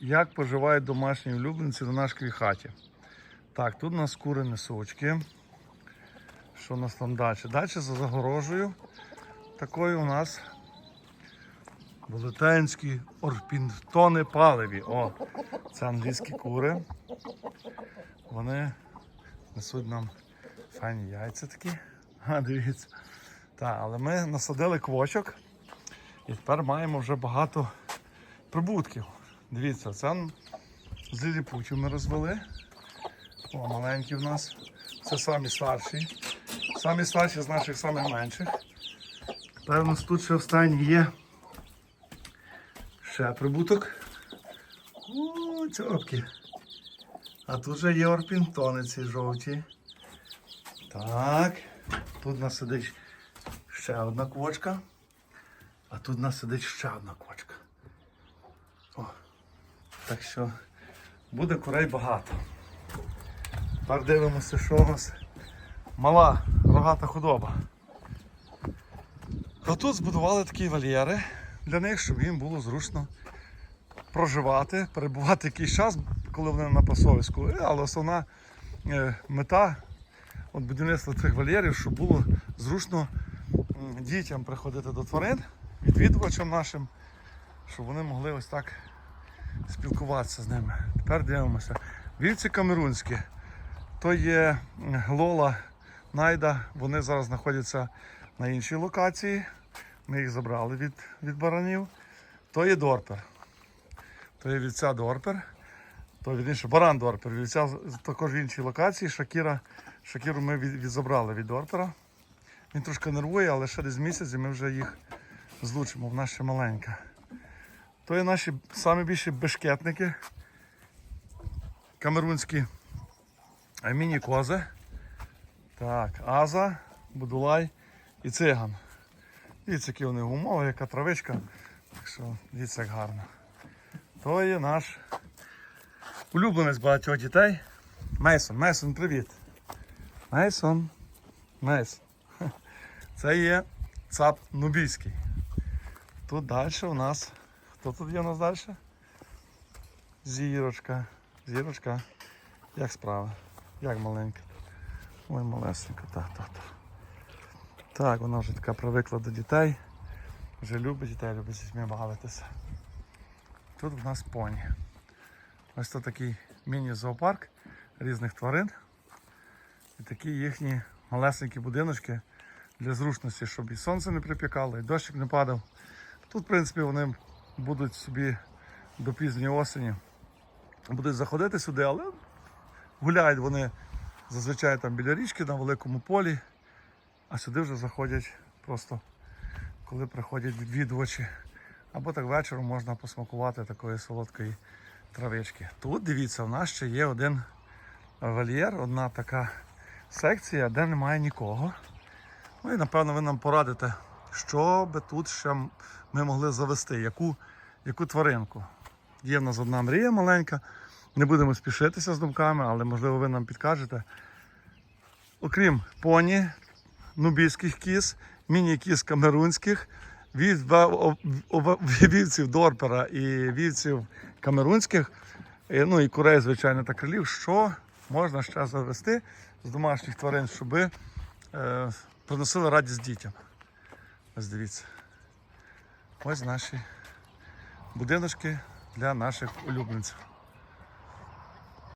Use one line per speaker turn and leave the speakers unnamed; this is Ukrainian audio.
як поживають домашні улюбленці на нашій хаті. Так, тут у нас кури несучки. Що у нас там далі? Далі за загорожею. Такою у нас велетенські орпінтони паливі. О, це англійські кури. Вони несуть нам файні яйця такі. А, дивіться. Так, але ми насадили квочок і тепер маємо вже багато прибутків. Дивіться, це з ми розвели. О, маленькі в нас. Це самі старші. Самі старші з наших самих менших. Тепер у нас тут ще останні є ще прибуток. О, цьопки. А тут вже є орпінтони ці жовті. Так. Тут у нас сидить ще одна квочка. А тут у нас сидить ще одна квочка. Так що буде курей багато. Тепер дивимося, що у нас мала рогата худоба. А тут збудували такі вольєри для них, щоб їм було зручно проживати, перебувати якийсь час, коли вони на пасовиську. Е, Але основна е, мета от будівництва цих вольєрів, щоб було зручно дітям приходити до тварин, відвідувачам нашим, щоб вони могли ось так спілкуватися з ними. Тепер дивимося. Вівці камерунські. То є Лола, Найда. Вони зараз знаходяться на іншій локації. Ми їх забрали від, від баранів. То є Дорпер. То є вівця Дорпер. То вірніше баран Дорпер. Вівця також в іншій локації. Шакіра, Шакіру ми від, відзабрали від Дорпера. Він трошки нервує, але ще десь місяць і ми вже їх злучимо. Вона ще маленька. То є наші самі більші бешкетники. Камерунські міні-кози. Так, Аза, Будулай і циган. Дивіться, які вони умови, яка травичка. Так що дивіться, як гарно. То є наш улюбленець багатьох дітей. Мейсон, Мейсон, привіт. Мейсон. Мейсон. Це є цап нубійський. Тут далі у нас. Хто тут є у нас далі? Зірочка. Зірочка. Як справа? Як маленька? Ой, малесенька, так, так, так. Так, вона вже така привикла до дітей. Вже любить дітей, любить з дітьми бавитися. Тут в нас поні. Ось це такий міні-зоопарк різних тварин. І такі їхні малесенькі будиночки для зручності, щоб і сонце не припікало, і дощик не падав. Тут, в принципі, вони будуть собі до пізньої осені. Будуть заходити сюди, але гуляють вони зазвичай там біля річки на великому полі, а сюди вже заходять просто коли приходять відвідувачі. Або так вечором можна посмакувати такої солодкої травички. Тут дивіться, у нас ще є один вольєр, одна така секція, де немає нікого. Ну і напевно ви нам порадите, що би тут ще ми могли завести, яку, яку тваринку. Є в нас одна мрія маленька. Не будемо спішитися з думками, але можливо ви нам підкажете. Окрім поні, нубійських кіз, міні-кіз камерунських, о- вівців Дорпера і вівців камерунських, ну і курей, звичайно, та крилів, що можна ще завести з домашніх тварин, щоб е, приносили радість дітям. Ось дивіться. Ось наші будиночки для наших улюбленців.